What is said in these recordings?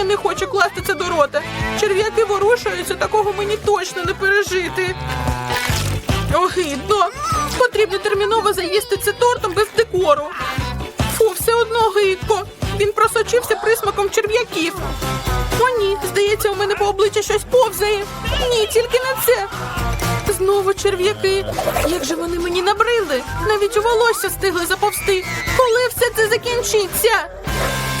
Я не хочу класти це до рота. Черв'яки ворушаються, такого мені точно не пережити. Огидно. Потрібно терміново заїсти це тортом без декору. Фу, все одно гидко. Він просочився присмаком черв'яків. О, ні, здається, у мене по обличчю щось повзає. Ні, тільки не це. Знову черв'яки. Як же вони мені набрили? Навіть у волосся встигли заповзти. Коли все це закінчиться?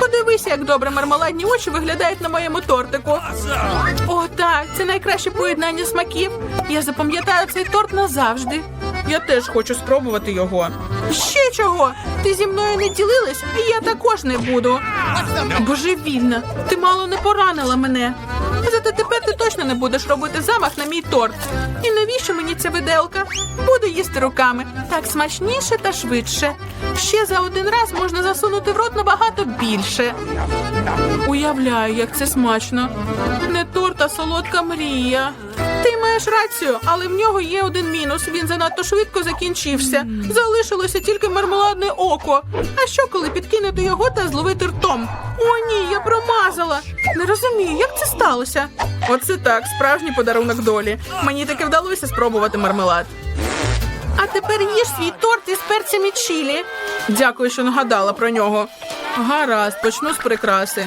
Подивися, як добре мармеладні очі виглядають на моєму тортику. О, так, це найкраще поєднання смаків. Я запам'ятаю цей торт назавжди. Я теж хочу спробувати його. Ще чого? Ти зі мною не ділилась, і я також не буду. Божевільна, ти мало не поранила мене. Зате тепер ти точно не будеш робити замах на мій торт. І навіщо мені ця виделка? Буду їсти руками. Так смачніше та швидше. Ще за один раз можна засунути в рот набагато більше. Уявляю, як це смачно. Не торт, а солодка мрія. Ти маєш рацію, але в нього є один мінус. Він занадто швидко закінчився. Залишилося тільки мармеладне око. А що, коли підкинути його та зловити ртом? О, ні, я промазала. Не розумію, як це сталося. Оце так, справжній подарунок долі. Мені таки вдалося спробувати мармелад. А тепер їж свій торт із перцями чилі. Дякую, що нагадала про нього. Гаразд, почну з прикраси.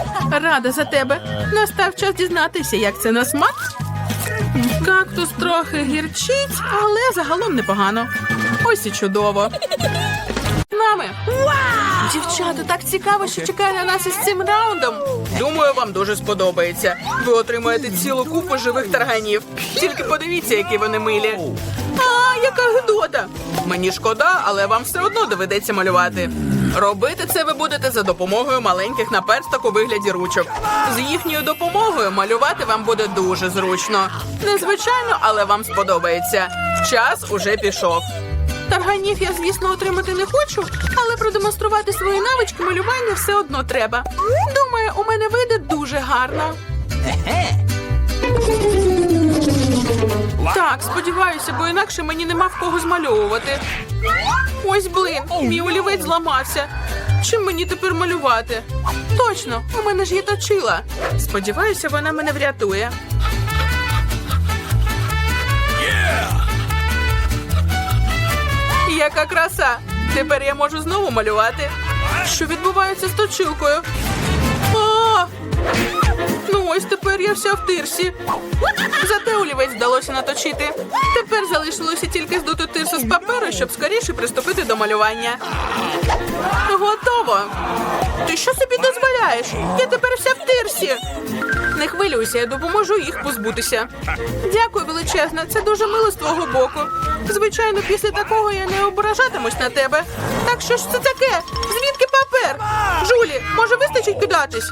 Рада за тебе. Настав час дізнатися, як це на смак. Кактус трохи гірчить, але загалом непогано. Ось і чудово. З Нами. Дівчата, так цікаво, що чекає на нас із цим раундом. Думаю, вам дуже сподобається. Ви отримаєте цілу купу живих тарганів. Тільки подивіться, які вони милі. А, яка гидота! Мені шкода, але вам все одно доведеться малювати. Робити це ви будете за допомогою маленьких наперсток у вигляді ручок. З їхньою допомогою малювати вам буде дуже зручно. Незвичайно, але вам сподобається. Час уже пішов. Тарганів я, звісно, отримати не хочу, але продемонструвати свої навички малювання все одно треба. Думаю, у мене вийде дуже гарно. Так, сподіваюся, бо інакше мені нема в кого змальовувати. Ось блин, мій олівець зламався. Чим мені тепер малювати? Точно, у мене ж є точила. Сподіваюся, вона мене врятує. Яка краса! Тепер я можу знову малювати. Що відбувається з точилкою? Ось тепер я вся в тирсі. Зате олівець вдалося наточити. Тепер залишилося тільки здути тирсу з паперу, щоб скоріше приступити до малювання. Готово. Ти що собі дозволяєш? Я тепер вся в тирсі. Не хвилюйся, я допоможу їх позбутися. Дякую величезно, це дуже мило з твого боку. Звичайно, після такого я не ображатимусь на тебе. Так що ж це таке? Звідки папер? Джулі, може вистачить кидатись?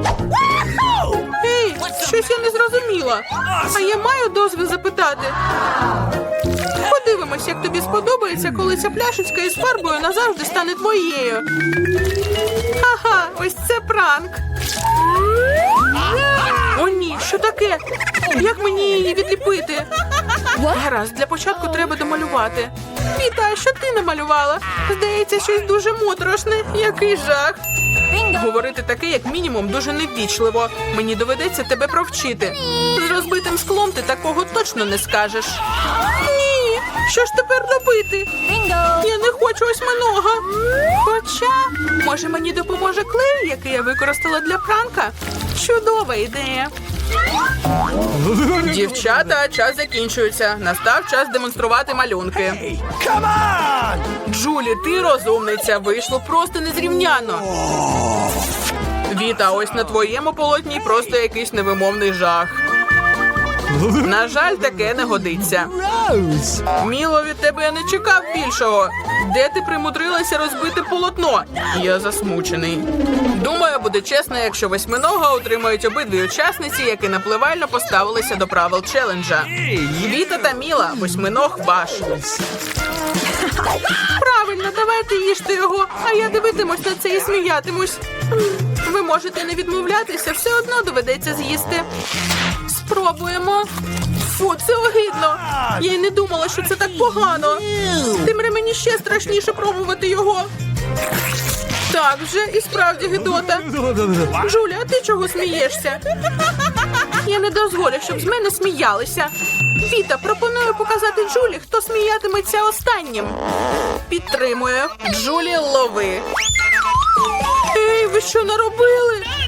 Щось я не зрозуміла. А я маю дозвіл запитати. Подивимось, як тобі сподобається, коли ця пляшечка із фарбою назавжди стане твоєю. Ха-ха, ось це пранк. О, ні, що таке? Як мені її відліпити? Гаразд, для початку треба домалювати. Віта, що ти намалювала? Здається, щось дуже моторошне. Який жах. Говорити таке, як мінімум, дуже неввічливо. Мені доведеться тебе провчити. З розбитим склом ти такого точно не скажеш. Ні, що ж тепер робити? Я не хочу осьминога. Хоча, може, мені допоможе клей, який я використала для пранка? Чудова ідея. Дівчата, час закінчується. Настав час демонструвати малюнки. Джулі, ти розумниця, вийшло просто незрівняно. Віта, ось на твоєму полотні просто якийсь невимовний жах. На жаль, таке не годиться. Міло, від тебе я не чекав більшого. Де ти примудрилася розбити полотно? Я засмучений. Думаю, буде чесно, якщо восьминога отримають обидві учасниці, які напливально поставилися до правил челенджа. Віта та Міла, восьминог ваш. Правильно, давайте їжте його, а я дивитимусь на це і сміятимусь. Можете не відмовлятися, все одно доведеться з'їсти. Спробуємо. Фу, це огидно. Я й не думала, що це так погано. Тим мені ще страшніше пробувати його. Так вже і справді гидота. Жуля, а ти чого смієшся? Я не дозволю, щоб з мене сміялися. Віта, пропоную показати Джулі, хто сміятиметься останнім. Підтримую. Джулі, лови. Ви що наробили?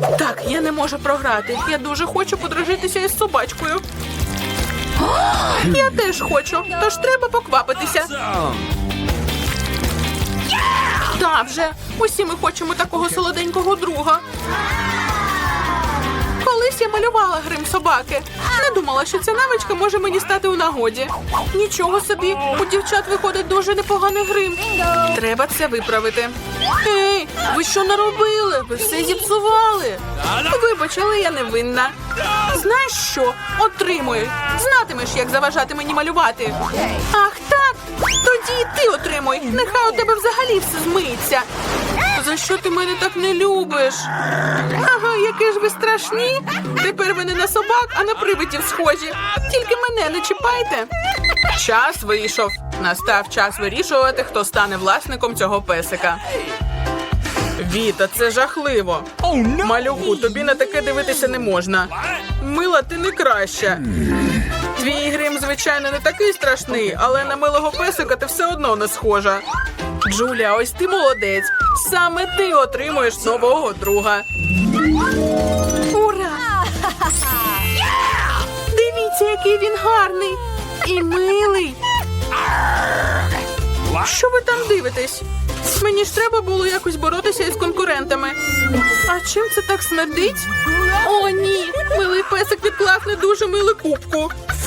Так, я не можу програти. Я дуже хочу подружитися із собачкою. Я теж хочу, тож треба поквапитися. Так вже, усі ми хочемо такого солоденького друга. Колись я малювала грим собаки. Не думала, що ця навичка може мені стати у нагоді. Нічого собі, у дівчат виходить дуже непоганий грим. Треба це виправити. Ей, ви що наробили? Ви все зіпсували. Вибач, але я не винна. Знаєш що? Отримуй. Знатимеш, як заважати мені малювати. Ах, так. Тоді і ти отримуй. Нехай у тебе взагалі все змиється. За що ти мене так не любиш? Ага, які ж ви страшні. Тепер ви не на собак, а на привидів схожі. Тільки мене не чіпайте. Час вийшов. Настав час вирішувати, хто стане власником цього песика. Віта, це жахливо. Малюку, тобі на таке дивитися не можна. Мила, ти не краща. Твій грим, звичайно, не такий страшний, але на милого песика ти все одно не схожа. Джулія, ось ти молодець. Саме ти отримуєш нового друга. Ура! Дивіться, який він гарний і милий. Що ви там дивитесь? Мені ж треба було якось боротися із конкурентами. А чим це так смердить? О, ні! Милий песик відклав не дуже милу кубку.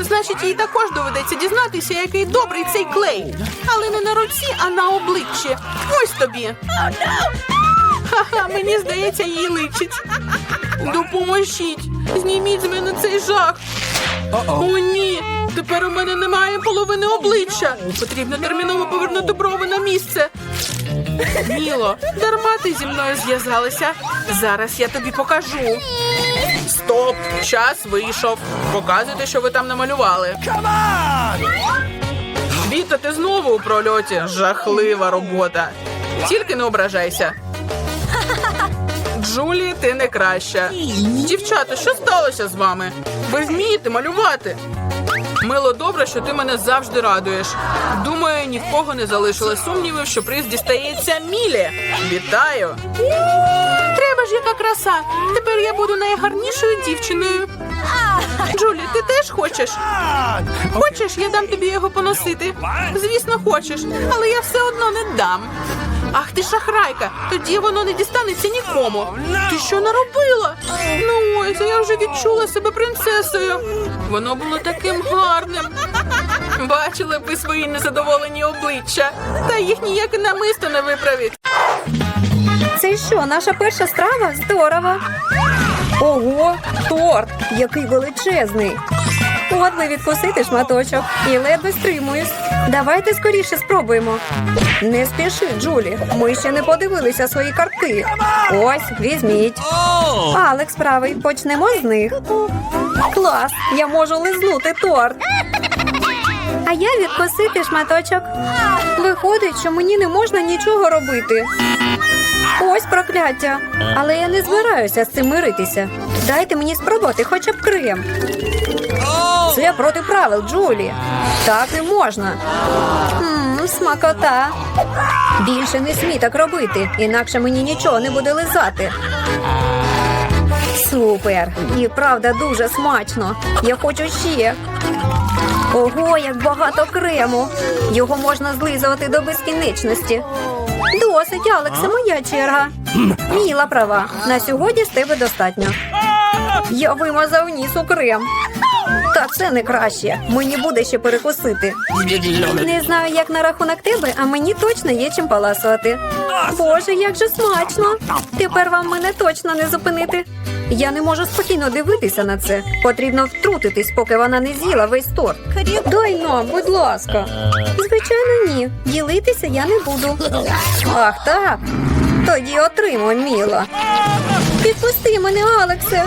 Значить, їй також доведеться дізнатися, який добрий цей клей. Але не на руці, а на обличчі. Ось тобі. Ха-ха, мені здається, їй личить. Допоможіть. Зніміть з мене цей жах. О, ні. Тепер у мене немає половини обличчя. Потрібно терміново повернути брови на місце. Міло, дарма ти зі мною зв'язалася. Зараз я тобі покажу. Стоп! Час вийшов. Показуйте, що ви там намалювали. Віта, ти знову у прольоті. Жахлива робота. Тільки не ображайся. Джулі, ти не краща. Дівчата, що сталося з вами? Ви вмієте малювати? Мило, добре, що ти мене завжди радуєш. Думаю, ні в кого не залишили сумнівів, що приз дістається Мілі. Вітаю! Треба ж яка краса. Тепер я буду найгарнішою дівчиною. Джулі, ти теж хочеш? Хочеш, я дам тобі його поносити? Звісно, хочеш, але я все одно не дам. Ах ти шахрайка, тоді воно не дістанеться нікому. Ти що наробила? Ну ось, я вже відчула себе принцесою. Воно було таким гарним. Бачили б ви свої незадоволені обличчя, та їх ніяке намисто не виправить. Це що, наша перша страва? Здорово. Ого, торт, який величезний. От би відкусити шматочок і ледве стримуюсь. Давайте скоріше спробуємо. Не спіши, Джулі. Ми ще не подивилися свої картки. Ось, візьміть. Алекс правий, почнемо з них. Клас! Я можу лизнути торт. А я відкусити шматочок. Виходить, що мені не можна нічого робити. Ось прокляття. Але я не збираюся з цим миритися. Дайте мені спробувати хоча б крем. Це проти правил, Джулі. Так не можна. Смакота. Більше не смій так робити, інакше мені нічого не буде лизати. Супер! І правда дуже смачно. Я хочу ще. Ого, як багато крему. Його можна злизувати до безкінечності. Досить, Алексе, моя черга. Міла права. На сьогодні з тебе достатньо. Я вимазав ніс у крем. Та це не краще. Мені буде ще перекусити. Не знаю, як на рахунок тебе, а мені точно є чим поласувати. Боже, як же смачно! Тепер вам мене точно не зупинити. Я не можу спокійно дивитися на це. Потрібно втрутитись, поки вона не з'їла весь торт. Дай нам, будь ласка. Звичайно, ні. Ділитися я не буду. Ах, так. Тоді отримуй, Міла. Підпусти мене, Алексе.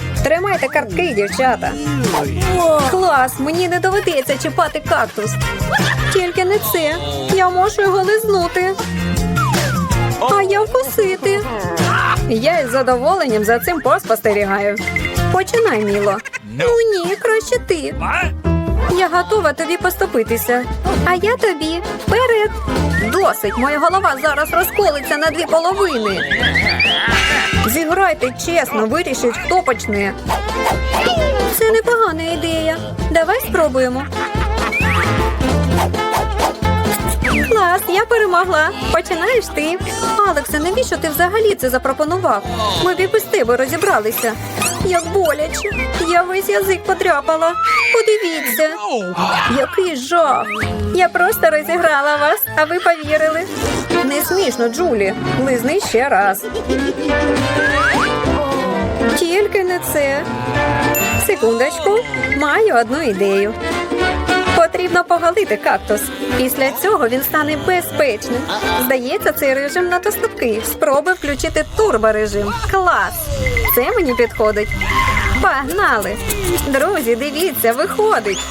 Тримайте картки, дівчата. Клас, мені не доведеться чіпати кактус. Тільки не це. Я можу його лизнути. А я вкусити. Я із задоволенням за цим поспостерігаю. Починай, Міло. Ну ні, краще ти. Я готова тобі поступитися. А я тобі вперед. Досить, моя голова зараз розколиться на дві половини. Зіграйте чесно, вирішіть, хто почне. Це непогана ідея. Давай спробуємо. Клас, я перемогла. Починаєш ти. Алексе, навіщо ти взагалі це запропонував? Ми б і без тебе розібралися. Як боляче. Я весь язик подряпала. Подивіться. Який жах. Я просто розіграла вас, а ви повірили. Не смішно, Джулі. Лизни ще раз. Тільки не це. Секундочку, маю одну ідею. Потрібно поголити кактус. Після цього він стане безпечним. Здається, цей режим надто слабкий. Спробуй включити турборежим. Клас! Це мені підходить. Погнали! Друзі, дивіться, виходить.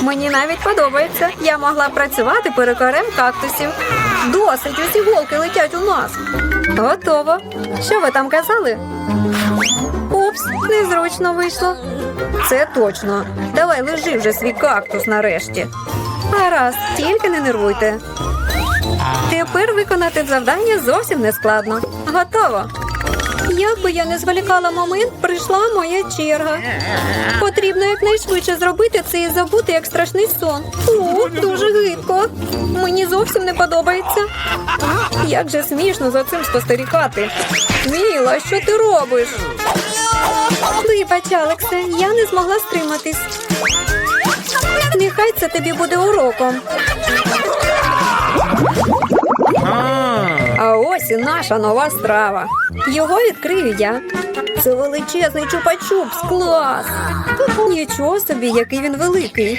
Мені навіть подобається. Я могла працювати перекорем кактусів. Досить, усі голки летять у нас. Готово. Що ви там казали? Упс, незручно вийшло. Це точно. Давай лежи вже свій кактус нарешті. Гаразд, тільки не нервуйте. Тепер виконати завдання зовсім не складно. Готово. Як би я не зволікала момент, прийшла моя черга. Потрібно якнайшвидше зробити це і забути як страшний сон. О, дуже гидко. Мені зовсім не подобається. Як же смішно за цим спостерігати. Міла, що ти робиш? Вибач, Алексе, я не змогла стриматись. Нехай це тобі буде уроком. А ось і наша нова страва. Його відкрию я. Це величезний чупа-чупс, клас! Нічого собі, який він великий.